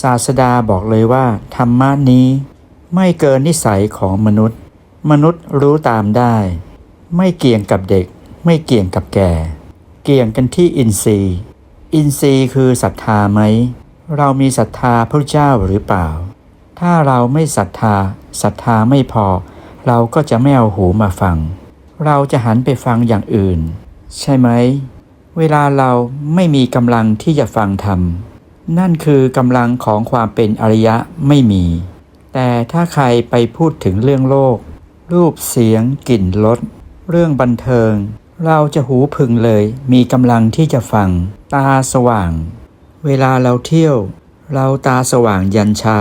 ศาสดาบอกเลยว่า ธรรมะนี้ไม่เกินนิสัยของมนุษย์ มนุษย์รู้ตามได้ ไม่เกี่ยงกับเด็ก ไม่เกี่ยงกับแก่ เกี่ยงกันที่อินทรีย์ อินทรีย์คือศรัทธาไหม เรามีศรัทธาพระเจ้าหรือเปล่า ถ้าเราไม่ศรัทธาศรัทธาไม่พอ เราก็จะไม่เอาหูมาฟัง เราจะหันไปฟังอย่างอื่น ใช่ไหม เวลาเราไม่มีกำลังที่จะฟังธรรม นั่นคือกำลังของความเป็นอริยะไม่มี แต่ถ้าใครไปพูดถึงเรื่องโลก รูปเสียงกลิ่นรสเรื่องบันเทิง เราจะหูพึงเลยมีกำลังที่จะฟัง ตาสว่าง เวลาเราเที่ยว เราตาสว่างยันเช้า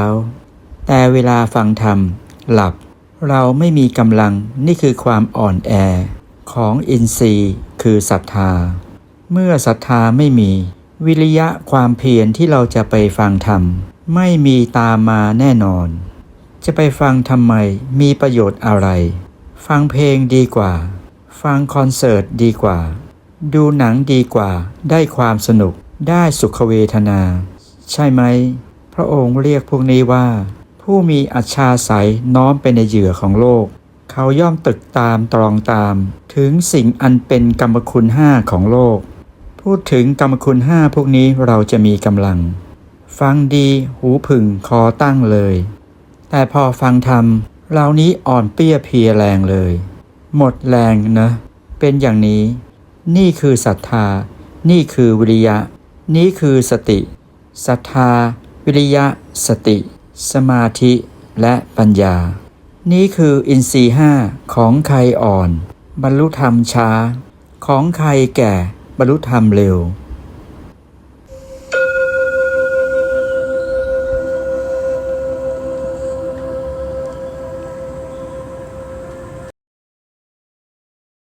แต่เวลาฟังธรรม หลับ เราไม่มีกำลังนี่คือความอ่อนแอ ของอินทรีย์คือศรัทธา เมื่อศรัทธาไม่มี วิริยะความเพียรที่เราจะไปฟังธรรม ไม่มีตามมาแน่นอน จะไปฟังทำไมมีประโยชน์อะไร ฟังเพลงดีกว่า ฟังคอนเสิร์ตดีกว่า ดูหนังดีกว่า ได้ความสนุกได้สุขเวทนา ใช่ไหม พระองค์เรียกพวกนี้ว่า ผู้มีอัจฉาสัยน้อมไปในเหยื่อของโลก เขาย่อมตึกตามตรองตาม ถึงสิ่งอันเป็นกรรมคุณห้าของโลก พูดถึงกรรมคุณห้าพวกนี้เราจะมีกำลัง ฟังดีหูผึ่งคอตั้งเลย แต่พอฟังธรรมเหล่านี้อ่อนเปี้ยเพียแรงเลย หมดแรงนะ เป็นอย่างนี้ นี่คือศรัทธา นี่คือวิริยะ นี่คือสติศรัทธา วิริยะ สติ สมาธิและปัญญา นี่คืออินทรีห้าของใครอ่อน บรรลุธรรมช้า ของใครแก่ บรรลุธรรมเร็ว